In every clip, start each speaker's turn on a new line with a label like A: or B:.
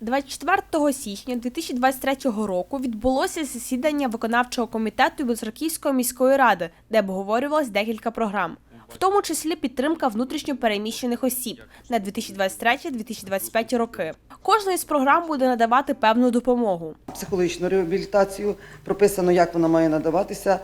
A: 24 січня 2023 року відбулося засідання виконавчого комітету Білоцерківської міської ради, де обговорювалось декілька програм, в тому числі підтримка внутрішньо переміщених осіб на 2023-2025 роки. Кожна із програм буде надавати певну допомогу.
B: психологічну реабілітацію, прописано, як вона має надаватися,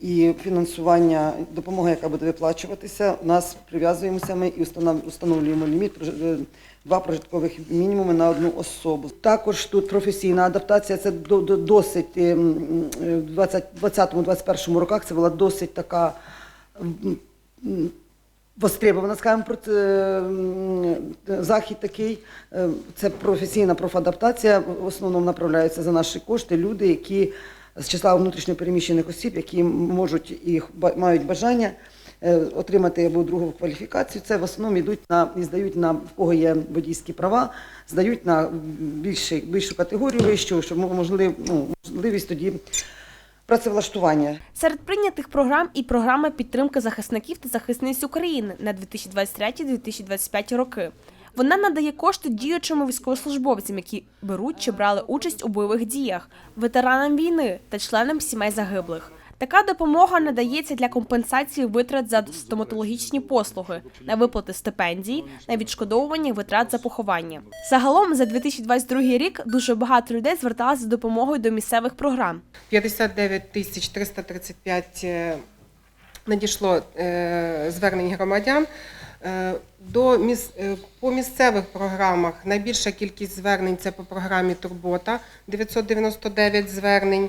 B: і фінансування допомоги, яка буде виплачуватися. У нас прив'язуємося ми і встановлюємо ліміт е, два прожиткових мінімуми на одну особу. Також тут професійна адаптація. Це до- до- досить е, е, в 2020-2021 роках. Це була досить така. Востребована, скажімо, захід такий. Це професійна профадаптація. В основному направляються за наші кошти люди, які з числа внутрішньопереміщених осіб, які можуть і мають бажання е, отримати або другу кваліфікацію. Це в основному йдуть на і здають на в кого є водійські права, здають на більше, більшу категорію вищу, щоб можливо, ну, можливість тоді працевлаштування.
A: Серед прийнятих програм і програма підтримки захисників та захисниць України на 2023-2025 роки. Вона надає кошти діючим військовослужбовцям, які беруть чи брали участь у бойових діях, ветеранам війни та членам сімей загиблих. Така допомога надається для компенсації витрат за стоматологічні послуги, на виплати стипендій, на відшкодовування витрат за поховання. Загалом за 2022 рік дуже багато людей зверталися за допомогою до місцевих програм.
C: 59 тисяч 335 е, надійшло е, звернень громадян. Е, До міс... е, По місцевих програмах найбільша кількість звернень це по програмі Турбота 999 звернень.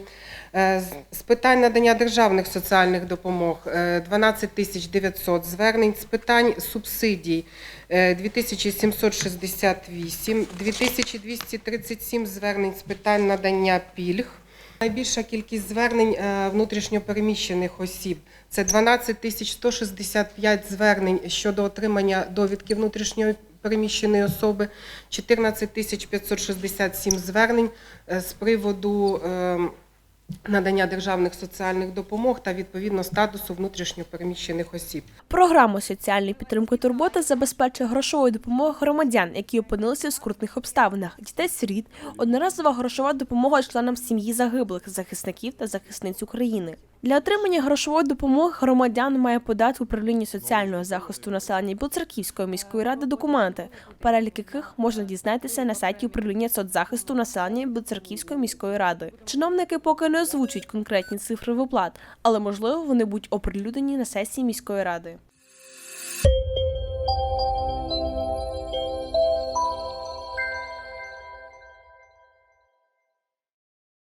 C: Е, з- питань надання державних соціальних допомог е, 12 тисяч 900 звернень, з питань субсидій е, 2768, 2237 звернень з питань надання пільг. Найбільша кількість звернень е, внутрішньопереміщених осіб це 12 тисяч 165 звернень щодо отримання довідки внутрішньої переміщеної особи, 14 тисяч 567 звернень е, з приводу е, надання державних соціальних допомог та відповідно статусу внутрішньопереміщених осіб.
A: Програму соціальної підтримки турбота забезпечує грошовою допомогою громадян, які опинилися в скрутних обставинах, дітей-сиріт, одноразова грошова допомога членам сім'ї загиблих, захисників та захисниць України. Для отримання грошової допомоги громадян має подати управління соціального захисту населення Білоцерківської міської ради документи, перелік яких можна дізнатися на сайті управління соцзахисту населення Білоцерківської міської ради. Чиновники поки не озвучують конкретні цифри виплат, але можливо вони будуть оприлюднені на сесії міської ради.